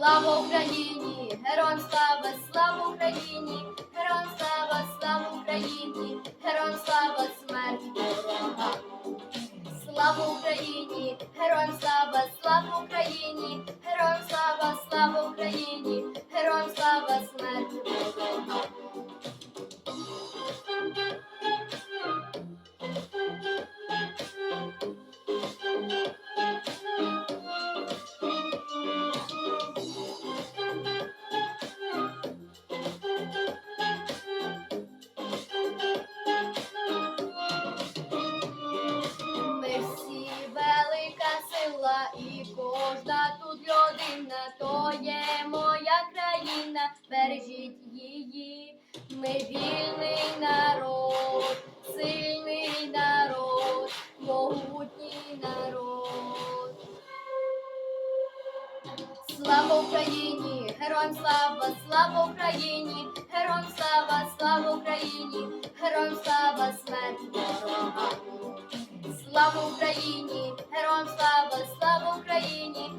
Слава Україні! Героям слава, слава Україні! Героям слава, слава Україні! Героям слава смерть ворога! Слава Україні! Героям слава, слава Україні! Героям то є моя країна, бережіть її. Ми вільний народ, сильний народ, могутній народ. Слава Україні! Героям слава, слава Україні! Героям слава, слава Україні! Героям слава смерть ворога! Слава Україні! Героям слава, слава Україні!